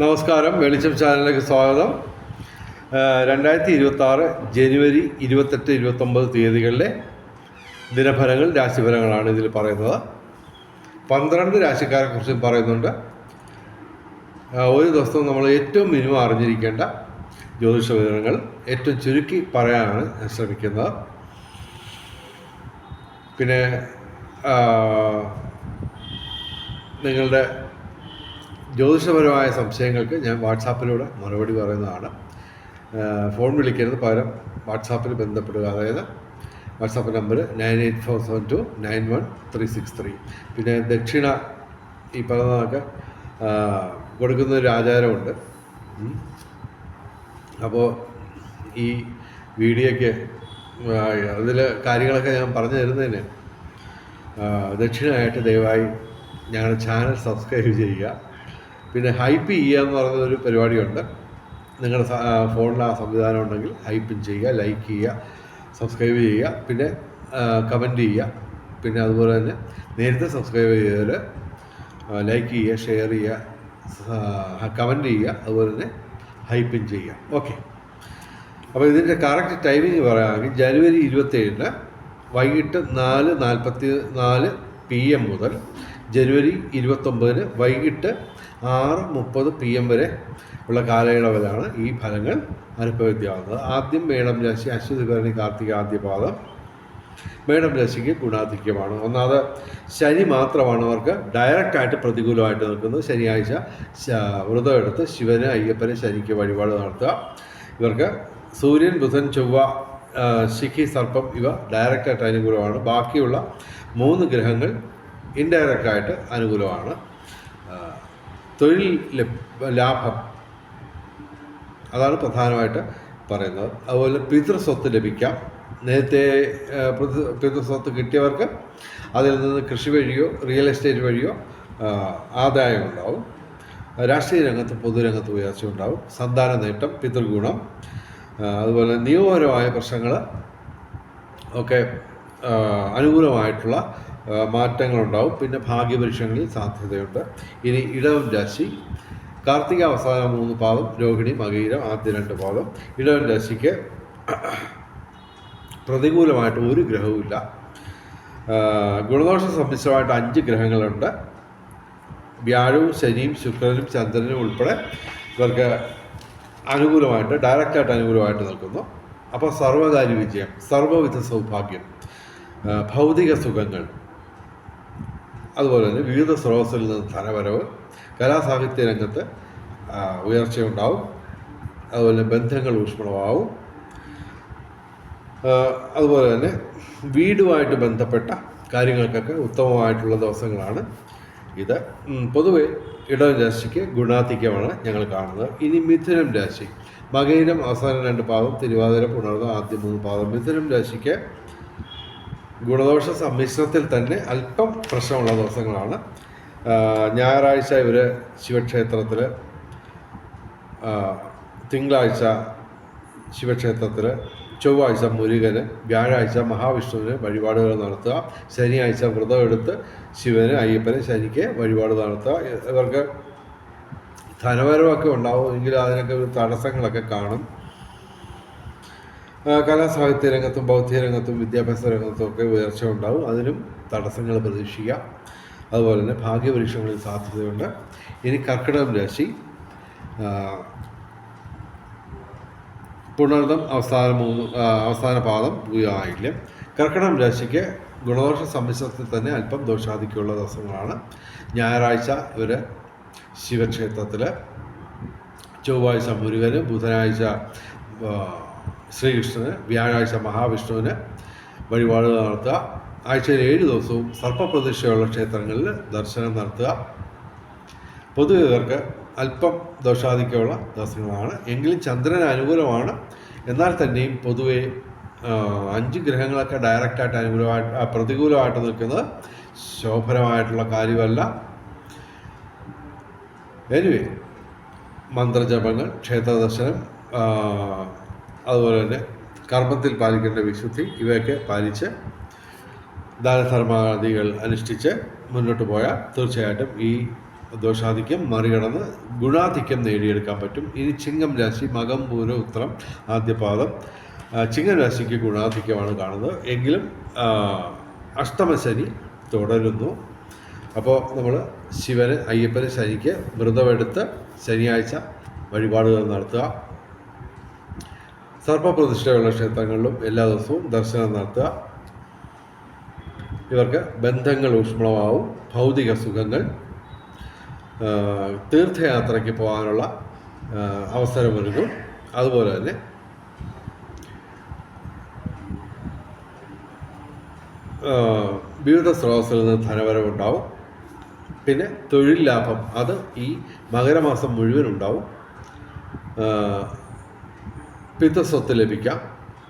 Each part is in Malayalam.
നമസ്കാരം. വെളിച്ചം ചാനലിലേക്ക് സ്വാഗതം. രണ്ടായിരത്തി ഇരുപത്തി ആറ് ജനുവരി ഇരുപത്തെട്ട് ഇരുപത്തൊമ്പത് തീയതികളിലെ ദിനഫലങ്ങൾ രാശിഫലങ്ങളാണ് ഇതിൽ പറയുന്നത്. പന്ത്രണ്ട് രാശിക്കാരെ കുറിച്ച് പറയുന്നുണ്ട്. ഒരു ദിവസം നമ്മൾ ഏറ്റവും മിനിമം അറിഞ്ഞിരിക്കേണ്ട ജ്യോതിഷ വിവരങ്ങൾ ഏറ്റവും ചുരുക്കി പറയാനാണ് ഞാൻ ശ്രമിക്കുന്നത്. പിന്നെ നിങ്ങളുടെ ജ്യോതിഷപരമായ സംശയങ്ങൾക്ക് ഞാൻ വാട്സാപ്പിലൂടെ മറുപടി പറയുന്നതാണ്. ഫോൺ വിളിക്കരുത്. പകരം വാട്സാപ്പിൽ ബന്ധപ്പെടുക. അതായത് WhatsApp number nine eight four seven two nine one three six three. പിന്നെ ദക്ഷിണ ഈ പറഞ്ഞതൊക്കെ കൊടുക്കുന്ന ഒരു ആചാരമുണ്ട്. അപ്പോൾ ഈ വീഡിയോയ്ക്ക് അതിൽ കാര്യങ്ങളൊക്കെ ഞാൻ പറഞ്ഞു തരുന്നതിന് ദക്ഷിണയായിട്ട് ദയവായി ഞങ്ങളുടെ ചാനൽ സബ്സ്ക്രൈബ് ചെയ്യുക. പിന്നെ ഹൈപ്പ് ചെയ്യുക എന്ന് പറയുന്ന ഒരു പരിപാടിയുണ്ട്. നിങ്ങളുടെ ഫോണിൽ ആ സംവിധാനം ഉണ്ടെങ്കിൽ ഹൈപ്പും ചെയ്യുക ലൈക്ക് ചെയ്യുക സബ്സ്ക്രൈബ് ചെയ്യുക പിന്നെ കമന്റ് ചെയ്യുക. പിന്നെ അതുപോലെ തന്നെ നേരത്തെ സബ്സ്ക്രൈബ് ചെയ്തവർ ലൈക്ക് ചെയ്യുക ഷെയർ ചെയ്യുക കമന്റ് ചെയ്യുക അതുപോലെ തന്നെ ഹൈപ്പും ചെയ്യുക. ഓക്കെ. അപ്പോൾ ഇതിന്റെ കറക്റ്റ് ടൈമിംഗ് പറയുകയാണെങ്കിൽ ജനുവരി ഇരുപത്തേഴിന് വൈകിട്ട് നാല് നാൽപ്പത്തി നാല് പി എം മുതൽ ജനുവരി ഇരുപത്തൊമ്പതിന് വൈകിട്ട് ആറ് മുപ്പത് പി എം വരെ ഉള്ള കാലയളവിലാണ് ഈ ഫലങ്ങൾ അനുഭവിക്കാവുന്നത്. ആദ്യം മേടം രാശി അശ്വതി കാർത്തിക ആദ്യപാദം മേടം രാശിക്ക് ഗുണാധിക്യമാണ്. ഒന്നാമത് ശനി മാത്രമാണ് അവർക്ക് ഡയറക്റ്റായിട്ട് പ്രതികൂലമായിട്ട് നിൽക്കുന്നത്. ശനിയാഴ്ച വ്രതം എടുത്ത് ശിവന് അയ്യപ്പന് ശനിക്ക് വഴിപാട് നടത്തുക. ഇവർക്ക് സൂര്യൻ ബുധൻ ചൊവ്വ ശിഖി സർപ്പം ഇവ ഡയറക്റ്റായിട്ട് അനുകൂലമാണ്. ബാക്കിയുള്ള മൂന്ന് ഗ്രഹങ്ങൾ ഇൻഡയറക്റ്റായിട്ട് അനുകൂലമാണ്. തൊഴിൽ ലഭ്- അതാണ് പ്രധാനമായിട്ട് പറയുന്നത്. അതുപോലെ പിതൃസ്വത്ത് ലഭിക്കാം. നേരത്തെ പിതൃസ്വത്ത് കിട്ടിയവർക്ക് അതിൽ നിന്ന് കൃഷി വഴിയോ റിയൽ എസ്റ്റേറ്റ് വഴിയോ ആദായം ഉണ്ടാവും. രാഷ്ട്രീയ രംഗത്ത് പൊതുരംഗത്ത് ഉയർച്ച ഉണ്ടാവും. സന്താന നേട്ടം പിതൃഗുണം. അതുപോലെ നിയമപരമായ പ്രശ്നങ്ങൾ ഒക്കെ അനുകൂലമായിട്ടുള്ള മാറ്റങ്ങളുണ്ടാവും. പിന്നെ ഭാഗ്യപരീക്ഷങ്ങളിൽ സാധ്യതയുണ്ട്. ഇനി ഇടവൻ രാശി. കാർത്തിക അവസാന മൂന്ന് പാദം രോഹിണി മകീരം ആദ്യ രണ്ട് പാദം. ഇടവൻ രാശിക്ക് പ്രതികൂലമായിട്ട് ഒരു ഗ്രഹവുമില്ല ഗുണദോഷ സംബന്ധിച്ചമായിട്ട് അഞ്ച് ഗ്രഹങ്ങളുണ്ട്. വ്യാഴവും ശനിയും ശുക്രനും ചന്ദ്രനും ഉൾപ്പെടെ ഇവർക്ക് അനുകൂലമായിട്ട് ഡയറക്റ്റായിട്ട് അനുകൂലമായിട്ട് നിൽക്കുന്നു. അപ്പോൾ സർവകാര്യ വിജയം സർവവിധ സൗഭാഗ്യം ഭൗതിക സുഖങ്ങൾ അതുപോലെ തന്നെ വിവിധ സ്രോതസ്സിൽ നിന്ന് ധനവരവ് കലാസാഹിത്യ രംഗത്ത് ഉയർച്ചയുണ്ടാവും. അതുപോലെ ബന്ധങ്ങൾ ഊഷ്മളമാവും. അതുപോലെ തന്നെ വീടുമായിട്ട് ബന്ധപ്പെട്ട കാര്യങ്ങൾക്കൊക്കെ ഉത്തമമായിട്ടുള്ള ദിവസങ്ങളാണ് ഇത്. പൊതുവെ ഇടവൻ രാശിക്ക് ഗുണാധിക്യമാണ് ഞങ്ങൾ കാണുന്നത്. ഇനി മിഥുനം രാശി. മകയിലും അവസാന രണ്ട് പാദം തിരുവാതിര പുണർന്ന ആദ്യ മൂന്ന് പാദം. മിഥുനം രാശിക്ക് ഗുണദോഷ സമ്മിശ്രത്തിൽ തന്നെ അല്പം പ്രശ്നമുള്ള ദിവസങ്ങളാണ്. ഞായറാഴ്ച ഇവർ ശിവക്ഷേത്രത്തിൽ തിങ്കളാഴ്ച ശിവക്ഷേത്രത്തിൽ ചൊവ്വാഴ്ച മുരുകന് വ്യാഴാഴ്ച മഹാവിഷ്ണുവിന് വഴിപാടുകൾ നടത്തുക ശനിയാഴ്ച വ്രതം എടുത്ത് ശിവന് അയ്യപ്പന് ശനിക്ക് വഴിപാട് നടത്തുക. ഇവർക്ക് ധനവരവൊക്കെ ഉണ്ടാവും എങ്കിലും അതിനൊക്കെ ഒരു തടസ്സങ്ങളൊക്കെ കാണും. കലാസാഹിത്യ രംഗത്തും ബൗദ്ധിക രംഗത്തും വിദ്യാഭ്യാസ രംഗത്തും ഒക്കെ ഉയർച്ച ഉണ്ടാവും. അതിനും തടസ്സങ്ങൾ പ്രതീക്ഷിക്കാം അതുപോലെ തന്നെ ഭാഗ്യപരീക്ഷകളിൽ സാധ്യതയുണ്ട്. ഇനി കർക്കിടകം രാശി. പുണർദം അവസാന മൂന്ന് അവസാന പാദം പൂയായില്ല കർക്കിടകം രാശിക്ക് ഗുണദോഷ സമ്മിശ്രത്തിൽ തന്നെ അല്പം ദോഷാധിക്യമുള്ള ദിവസങ്ങളാണ്. ഞായറാഴ്ച ഇവർ ശിവക്ഷേത്രത്തിൽ ചൊവ്വാഴ്ച മുരുകന് ബുധനാഴ്ച ശ്രീകൃഷ്ണന് വ്യാഴാഴ്ച മഹാവിഷ്ണുവിന് വഴിപാട് നടത്തുക. ആഴ്ചയിൽ ഏഴ് ദിവസവും സർപ്പപ്രതിഷ്ഠയുള്ള ക്ഷേത്രങ്ങളിൽ ദർശനം നടത്തുക. പൊതുവെ അല്പം ദോഷാധിക്യമുള്ള ദിവസങ്ങളാണ്. എങ്കിലും ചന്ദ്രന് അനുകൂലമാണ്. എന്നാൽ തന്നെയും പൊതുവെ അഞ്ച് ഗ്രഹങ്ങളൊക്കെ ഡയറക്റ്റായിട്ട് അനുകൂലമായിട്ട് പ്രതികൂലമായിട്ട് നിൽക്കുന്നത് ശോഭനമായിട്ടുള്ള കാര്യമല്ല. എനിവേ മന്ത്രജപങ്ങൾ ക്ഷേത്രദർശനം അതുപോലെ തന്നെ കർമ്മത്തിൽ പാലിക്കേണ്ട വിശുദ്ധി ഇവയൊക്കെ പാലിച്ച് ദാനധർമാദികൾ അനുഷ്ഠിച്ച് മുന്നോട്ട് പോയാൽ തീർച്ചയായിട്ടും ഈ ദോഷാധിക്യം മറികടന്ന് ഗുണാധിക്യം നേടിയെടുക്കാൻ പറ്റും. ഇനി ചിങ്ങം രാശി മകം പൂര ഉത്തരം ആദ്യപാദം ചിങ്ങം രാശിക്ക് ഗുണാധിക്യമാണ് കാണുന്നത്. എങ്കിലും അഷ്ടമശനി തുടരുന്നു. അപ്പോൾ നമ്മൾ ശിവന് അയ്യപ്പന് ശനിക്ക് വ്രതമെടുത്ത് ശനിയാഴ്ച വഴിപാടുകൾ നടത്തുക. സർപ്പപ്രതിഷ്ഠയുള്ള ക്ഷേത്രങ്ങളിലും എല്ലാ ദിവസവും ദർശനം നടത്തുക. ഇവർക്ക് ബന്ധങ്ങൾ ഊഷ്മളമാവും ഭൗതിക സുഖങ്ങൾ തീർത്ഥയാത്രയ്ക്ക് പോകാനുള്ള അവസരമൊരുക്കും അതുപോലെ തന്നെ വിവിധ സ്രോതസ്സിൽ നിന്ന് ധനവരവുണ്ടാവും. പിന്നെ തൊഴിൽ ലാഭം അത് ഈ മകരമാസം മുഴുവൻ ഉണ്ടാവും പിതൃസ്വത്ത് ലഭിക്കാം.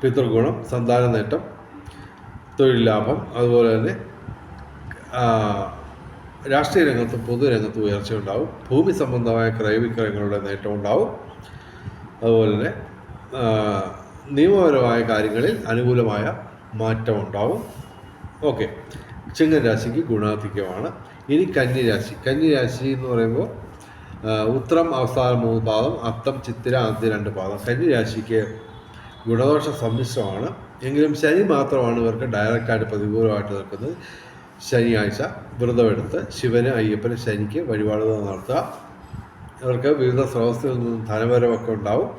പിതൃഗുണം സന്താന നേട്ടം തൊഴിൽ ലാഭം അതുപോലെ തന്നെ രാഷ്ട്രീയ രംഗത്തും പൊതുരംഗത്തും ഉയർച്ച ഉണ്ടാവും. ഭൂമി സംബന്ധമായ ക്രയവിക്രയങ്ങളുടെ നേട്ടം ഉണ്ടാവും. അതുപോലെ തന്നെ നിയമപരമായ കാര്യങ്ങളിൽ അനുകൂലമായ മാറ്റം ഉണ്ടാവും. ഓക്കെ. ചിങ്ങൻ രാശിക്ക് ഗുണാധിക്യമാണ്. ഇനി കന്നിരാശി കന്നിരാശി എന്ന് പറയുമ്പോൾ ഉത്രം അവസാന മൂന്ന് പാദം അത്തം ചിത്തിര ആദ്യ രണ്ട് പാദം. കന്നിരാശിക്ക് ഗുണദോഷ സമ്മിശ്രമാണ്. എങ്കിലും ശനി മാത്രമാണ് ഇവർക്ക് ഡയറക്റ്റായിട്ട് പ്രതികൂലമായിട്ട് നിൽക്കുന്നത്. ശനിയാഴ്ച വ്രതമെടുത്ത് ശിവന് അയ്യപ്പന് ശനിക്ക് വഴിപാടുകൾ നടത്തുക. ഇവർക്ക് വിവിധ സ്രോതസ്സിൽ നിന്നും ധനപരമൊക്കെ ഉണ്ടാവും.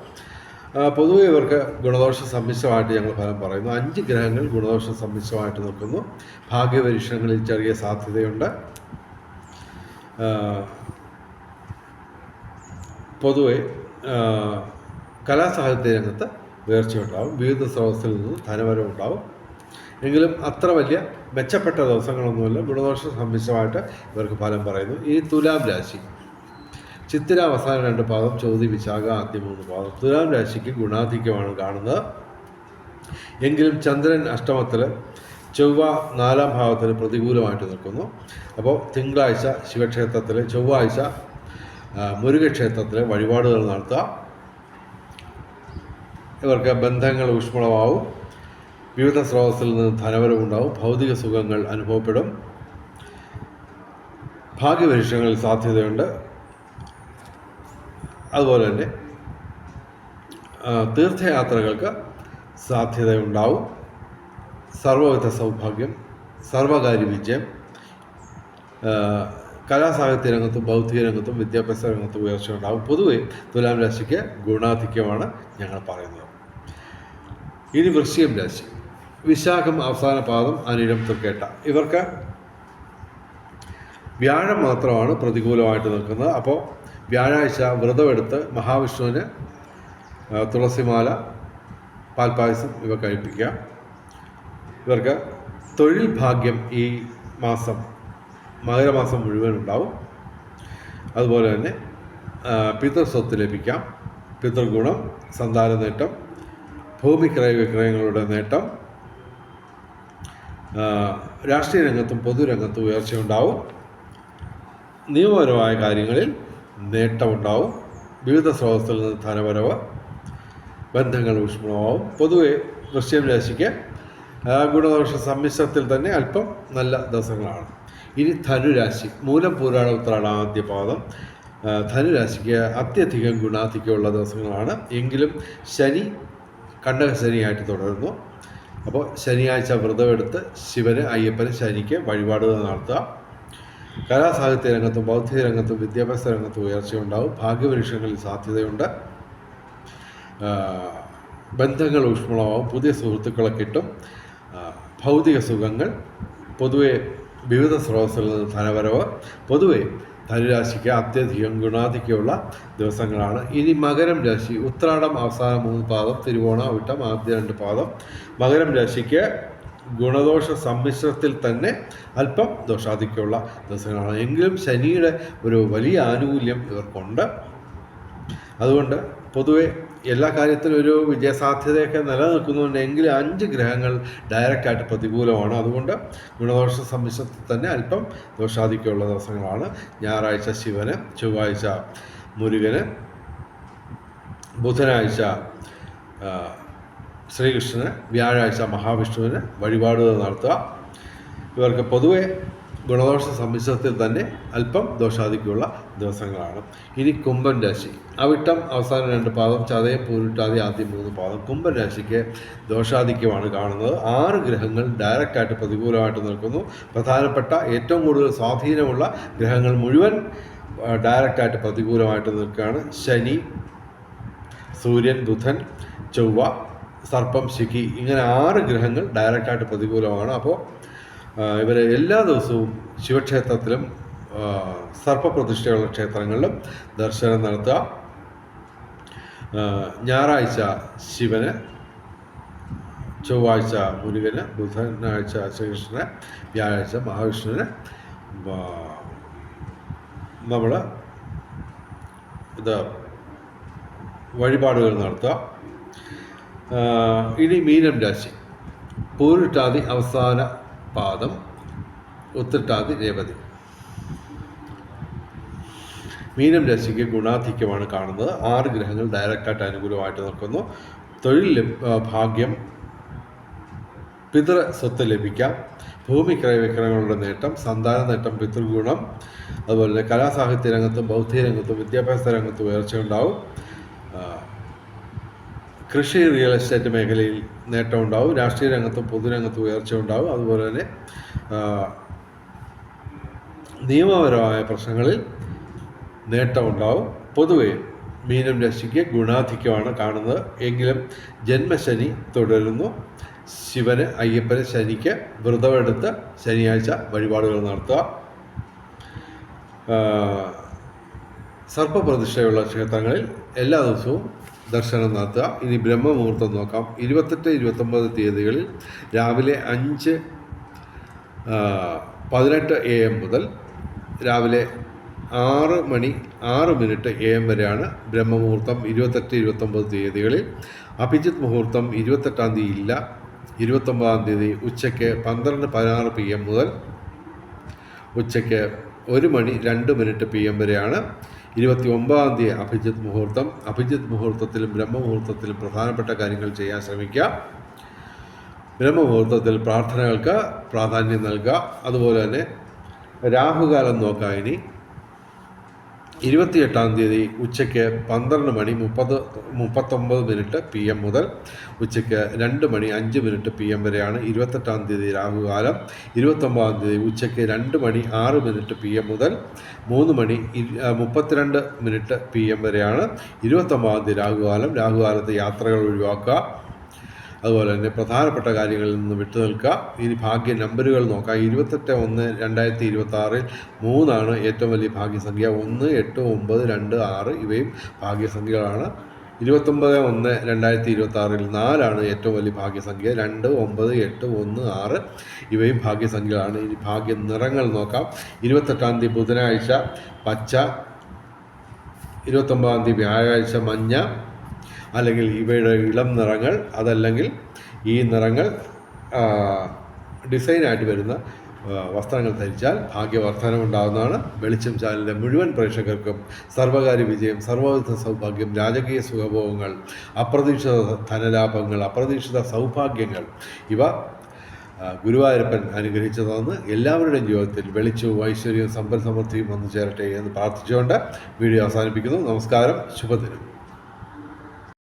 പൊതുവെ ഇവർക്ക് ഗുണദോഷ സമ്മിശ്രമായിട്ട് ഞങ്ങൾ ഫലം പറയുന്നു. അഞ്ച് ഗ്രഹങ്ങൾ ഗുണദോഷ സമ്മിശ്രമായിട്ട് നിൽക്കുന്നു. ഭാഗ്യപരീക്ഷണങ്ങളിൽ ചെറിയ സാധ്യതയുണ്ട്. പൊതുവെ കലാസാഹിത്യ രംഗത്ത് ഉയർച്ചയുണ്ടാവും വിവിധ സ്രോതസ്സിൽ നിന്ന് ധനവരം ഉണ്ടാവും എങ്കിലും അത്ര വലിയ മെച്ചപ്പെട്ട ദിവസങ്ങളൊന്നുമില്ല ഗുണദോഷ സംബന്ധിച്ചമായിട്ട് ഇവർക്ക് ഫലം പറയുന്നു. ഈ തുലാം രാശി ചിത്തിര അവസാന രണ്ട് പാദം ചോതി വിശാഖ ആദ്യ മൂന്ന് പാദം. തുലാം രാശിക്ക് ഗുണാധിക്യമാണ് കാണുന്നത്. എങ്കിലും ചന്ദ്രൻ അഷ്ടമത്തിൽ ചൊവ്വ നാലാം ഭാവത്തിന് പ്രതികൂലമായിട്ട് നിൽക്കുന്നു. അപ്പോൾ തിങ്കളാഴ്ച ശിവക്ഷേത്രത്തിൽ ചൊവ്വാഴ്ച മുരുകക്ഷേത്രത്തിൽ വഴിപാടുകൾ നടത്തുക ഇവർക്ക് ബന്ധങ്ങൾ ഊഷ്മളമാവും. വിവിധ സ്രോതസ്സിൽ നിന്ന് ധനവരവുണ്ടാവും ഭൗതിക സുഖങ്ങൾ അനുഭവപ്പെടും. ഭാഗ്യപരീക്ഷങ്ങളിൽ സാധ്യതയുണ്ട്. അതുപോലെ തന്നെ തീർത്ഥയാത്രകൾക്ക് സാധ്യതയുണ്ടാവും. സർവവിധ സൗഭാഗ്യം സർവകാര്യ വിജയം കലാസാഹിത്യ രംഗത്തും ഭൗതിക രംഗത്തും വിദ്യാഭ്യാസ രംഗത്തും ഉയർച്ച ഉണ്ടാകും പൊതുവെ തുലാം രാശിക്ക് ഗുണാധിക്യമാണ് ഞങ്ങൾ പറയുന്നത്. ഇനി വൃശ്ചികം രാശി. വിശാഖം അവസാന പാദം അനിരം തൃക്കേട്ട. ഇവർക്ക് വ്യാഴം മാത്രമാണ് പ്രതികൂലമായിട്ട് നിൽക്കുന്നത്. അപ്പോൾ വ്യാഴാഴ്ച വ്രതമെടുത്ത് മഹാവിഷ്ണുവിന് തുളസിമാല പാൽപ്പായസം ഇവ കഴിപ്പിക്കുക. ഇവർക്ക് തൊഴിൽ ഭാഗ്യം ഈ മാസം മകരമാസം മുഴുവൻ ഉണ്ടാവും. അതുപോലെ തന്നെ പിതൃസ്വത്ത് ലഭിക്കാം. പിതൃഗുണം സന്താന നേട്ടം ഭൂമി ക്രയവിക്രയങ്ങളുടെ നേട്ടം രാഷ്ട്രീയ രംഗത്തും പൊതുരംഗത്തും ഉയർച്ചയുണ്ടാവും നിയമപരമായ കാര്യങ്ങളിൽ നേട്ടമുണ്ടാവും വിവിധ സ്രോതസ്സിൽ നിന്ന് ധനവരവ് ബന്ധങ്ങൾ ഊഷ്മളമാവും. പൊതുവെ വൃശ്യം രാശിക്ക് ഗുണദോഷ സമ്മിശ്രത്തിൽ തന്നെ അല്പം നല്ല ദിവസങ്ങളാണ്. ഇനി ധനുരാശി മൂലം പൂരാട ഉത്രാട ആദ്യ പാദം. ധനുരാശിക്ക് അത്യധികം ഗുണാധിക്യമുള്ള ദിവസങ്ങളാണ്. എങ്കിലും ശനി കണ്ടക ശനിയായിട്ട് തുടരുന്നു. അപ്പോൾ ശനിയാഴ്ച വ്രതമെടുത്ത് ശിവന് അയ്യപ്പന് ശനിക്ക് വഴിപാടുകൾ നടത്തുക. കലാസാഹിത്യ രംഗത്തും ബൗദ്ധിക രംഗത്തും വിദ്യാഭ്യാസ രംഗത്തും ഉയർച്ചയുണ്ടാവും ഭാഗ്യപരീക്ഷണങ്ങളിൽ സാധ്യതയുണ്ട്. ബന്ധങ്ങൾ ഊഷ്മളമാവും. പുതിയ സുഹൃത്തുക്കളെ കിട്ടും. ഭൗതിക സുഖങ്ങൾ പൊതുവെ വിവിധ സ്രോതസ്സിൽ നിന്ന് ധനവരവ് പൊതുവെ ധനുരാശിക്ക് അത്യധികം ഗുണാധിക്യമുള്ള ദിവസങ്ങളാണ്. ഇനി മകരം രാശി ഉത്രാടം അവസാന മൂന്ന് പാദം തിരുവോണ വിട്ടം ആദ്യ രണ്ട് പാദം. മകരം രാശിക്ക് ഗുണദോഷ സമ്മിശ്രത്തിൽ തന്നെ അല്പം ദോഷാധിക്യമുള്ള ദിവസങ്ങളാണ്. എങ്കിലും ശനിയുടെ ഒരു വലിയ ആനുകൂല്യം ഇവർക്കുണ്ട്. അതുകൊണ്ട് പൊതുവെ എല്ലാ കാര്യത്തിലും ഒരു വിജയസാധ്യതയൊക്കെ നിലനിൽക്കുന്നുണ്ട്. അഞ്ച് ഗ്രഹങ്ങൾ ഡയറക്റ്റായിട്ട് പ്രതികൂലമാണ്. അതുകൊണ്ട് ഗുണദോഷ സമ്മിശ്രത്തിൽ തന്നെ അല്പം ദോഷാധിക്യമുള്ള ദിവസങ്ങളാണ്. ഞായറാഴ്ച ശിവന് ചൊവ്വാഴ്ച മുരുകന് ബുധനാഴ്ച ശ്രീകൃഷ്ണന് വ്യാഴാഴ്ച മഹാവിഷ്ണുവിന് വഴിപാടുകൾ നടത്തുക. ഇവർക്ക് പൊതുവെ ഗുണദോഷ സമ്മിശ്രത്തിൽ തന്നെ അല്പം ദോഷാദിക്കുള്ള ദിവസങ്ങളാണ്. ഇനി കുംഭൻ രാശി. അവിട്ടം അവസാന രണ്ട് പാദം ചതയം പൂരിട്ടാതി ആദ്യം മൂന്ന് പാദം. കുംഭൻ രാശിക്ക് ദോഷാധിക്യമാണ് കാണുന്നത്. ആറ് ഗ്രഹങ്ങൾ ഡയറക്റ്റായിട്ട് പ്രതികൂലമായിട്ട് നിൽക്കുന്നു. പ്രധാനപ്പെട്ട ഏറ്റവും കൂടുതൽ സ്വാധീനമുള്ള ഗ്രഹങ്ങൾ മുഴുവൻ ഡയറക്റ്റായിട്ട് പ്രതികൂലമായിട്ട് നിൽക്കുകയാണ്. ശനി സൂര്യൻ ബുധൻ ചൊവ്വ സർപ്പം ശിഖി ഇങ്ങനെ ആറ് ഗ്രഹങ്ങൾ ഡയറക്റ്റായിട്ട് പ്രതികൂലമാണ്. അപ്പോൾ ഇവർ എല്ലാ ദിവസവും ശിവക്ഷേത്രത്തിലും സർപ്പപ്രതിഷ്ഠയുള്ള ക്ഷേത്രങ്ങളിലും ദർശനം നടത്തുക. ഞായറാഴ്ച ശിവന് ചൊവ്വാഴ്ച മുരുകന് ബുധനാഴ്ച ശ്രീകൃഷ്ണന് വ്യാഴാഴ്ച മഹാവിഷ്ണുവിന് നമ്മൾ ഇത് വഴിപാടുകൾ നടത്തുക. ഇനി മീനം രാശി പൂരിട്ടാതി അവസാന പാദം ഒത്തിട്ടാതി രേവതി. മീനം രാശിക്ക് ഗുണാധിക്യമാണ് കാണുന്നത്. ആറ് ഗ്രഹങ്ങൾ ഡയറക്റ്റായിട്ട് അനുകൂലമായിട്ട് നിൽക്കുന്നു. തൊഴിൽ ഭാഗ്യം പിതൃ സ്വത്ത് ലഭിക്കാം. ഭൂമി ക്രയവിക്രയങ്ങളുടെ നേട്ടം സന്താന നേട്ടം പിതൃഗുണം അതുപോലെ കലാസാഹിത്യ രംഗത്തും ബൗദ്ധിക രംഗത്തും വിദ്യാഭ്യാസ രംഗത്തും ഉയർച്ചയുണ്ടാവും. കൃഷി റിയൽ എസ്റ്റേറ്റ് മേഖലയിൽ നേട്ടമുണ്ടാവും രാഷ്ട്രീയ രംഗത്തും പൊതുരംഗത്തും ഉയർച്ചയുണ്ടാവും അതുപോലെ തന്നെ നിയമപരമായ പ്രശ്നങ്ങളിൽ നേട്ടമുണ്ടാവും പൊതുവെ മീനം രാശിക്ക് ഗുണാധിക്യമാണ് കാണുന്നത്. എങ്കിലും ജന്മശനി തുടരുന്നു. ശിവന് അയ്യപ്പന് ശനിക്ക് വ്രതമെടുത്ത് ശനിയാഴ്ച വഴിപാടുകൾ നടത്തുക. സർപ്പപ്രതിഷ്ഠയുള്ള ക്ഷേത്രങ്ങളിൽ എല്ലാ ദിവസവും ദർശനം നടത്തുക. ഇനി ബ്രഹ്മമുഹൂർത്തം നോക്കാം. ഇരുപത്തെട്ട് ഇരുപത്തൊമ്പത് തീയതികളിൽ രാവിലെ അഞ്ച് പതിനെട്ട് എ എം മുതൽ രാവിലെ ആറ് മണി ആറ് മിനിറ്റ് എ എം വരെയാണ് ബ്രഹ്മമുഹൂർത്തം ഇരുപത്തെട്ട് ഇരുപത്തൊമ്പത് തീയതികളിൽ. അഭിജിത് മുഹൂർത്തം ഇരുപത്തെട്ടാം തീയതി ഇല്ല. ഇരുപത്തൊമ്പതാം തീയതി ഉച്ചയ്ക്ക് പന്ത്രണ്ട് പതിനാറ് പി എം മുതൽ ഉച്ചയ്ക്ക് ഒരു മണി രണ്ട് മിനിറ്റ് പി എം വരെയാണ് ഇരുപത്തി ഒമ്പതാം തീയതി അഭിജിത്ത് മുഹൂർത്തം. അഭിജിത്ത് മുഹൂർത്തത്തിലും ബ്രഹ്മമുഹൂർത്തത്തിലും പ്രധാനപ്പെട്ട കാര്യങ്ങൾ ചെയ്യാൻ ശ്രമിക്കുക. ബ്രഹ്മമുഹൂർത്തത്തിൽ പ്രാർത്ഥനകൾക്ക് പ്രാധാന്യം നൽകുക. അതുപോലെ തന്നെ രാഹുകാലം നോക്കാൻ ഇനി. ഇരുപത്തിയെട്ടാം തീയതി ഉച്ചയ്ക്ക് പന്ത്രണ്ട് മണി മുപ്പത് മുപ്പത്തൊമ്പത് മിനിറ്റ് പി എം മുതൽ ഉച്ചയ്ക്ക് രണ്ട് മണി അഞ്ച് മിനിറ്റ് പി എം വരെയാണ് ഇരുപത്തെട്ടാം തീയതി രാഹുകാലം. ഇരുപത്തൊമ്പതാം തീയതി ഉച്ചയ്ക്ക് രണ്ട് മണി ആറ് മിനിറ്റ് പി എം മുതൽ മൂന്ന് മണി മുപ്പത്തിരണ്ട് മിനിറ്റ് പി എം വരെയാണ് ഇരുപത്തൊമ്പതാം തീയതി രാഹുകാലം. രാഹുകാലത്ത് യാത്രകൾ ഒഴിവാക്കുക. അതുപോലെ തന്നെ പ്രധാനപ്പെട്ട കാര്യങ്ങളിൽ നിന്ന് വിട്ടുനിൽക്കുക ഇനി ഭാഗ്യ നമ്പറുകൾ നോക്കാം. ഇരുപത്തെട്ട് ഒന്ന് രണ്ടായിരത്തി ഇരുപത്തി ആറിൽ മൂന്നാണ് ഏറ്റവും വലിയ ഭാഗ്യസംഖ്യ. ഒന്ന് എട്ട് ഒമ്പത് രണ്ട് ആറ് ഇവയും ഭാഗ്യസംഖ്യകളാണ്. ഇരുപത്തൊമ്പത് ഒന്ന് രണ്ടായിരത്തി ഇരുപത്തി ആറിൽ നാലാണ് ഏറ്റവും വലിയ ഭാഗ്യസംഖ്യ. രണ്ട് ഒമ്പത് എട്ട് ഒന്ന് ആറ് ഇവയും ഭാഗ്യസംഖ്യകളാണ്. ഇനി ഭാഗ്യ നിറങ്ങൾ നോക്കാം. ഇരുപത്തെട്ടാം തീയതി ബുധനാഴ്ച പച്ച. ഇരുപത്തൊമ്പതാം തീയതി വ്യാഴാഴ്ച മഞ്ഞ. അല്ലെങ്കിൽ ഇവയുടെ ഇളം നിറങ്ങൾ അതല്ലെങ്കിൽ ഈ നിറങ്ങൾ ഡിസൈനായിട്ട് വരുന്ന വസ്ത്രങ്ങൾ ധരിച്ചാൽ ഭാഗ്യവർദ്ധനം ഉണ്ടാകുന്നതാണ് വെളിച്ചം ചാനലിലെ മുഴുവൻ പ്രേക്ഷകർക്കും സർവകാര്യ വിജയം സർവവിധ സൗഭാഗ്യം രാജകീയ സുഖഭോഗങ്ങൾ അപ്രതീക്ഷിത ധനലാഭങ്ങൾ അപ്രതീക്ഷിത സൗഭാഗ്യങ്ങൾ ഇവ ഗുരുവായൂരപ്പൻ അനുഗ്രഹിച്ചതെന്ന് എല്ലാവരുടെയും ജീവിതത്തിൽ വെളിച്ചവും ഐശ്വര്യവും സമ്പൽ സമൃദ്ധിയും വന്നു ചേരട്ടെ എന്ന് പ്രാർത്ഥിച്ചുകൊണ്ട് വീഡിയോ അവസാനിപ്പിക്കുന്നു. നമസ്കാരം. ശുഭദിനം.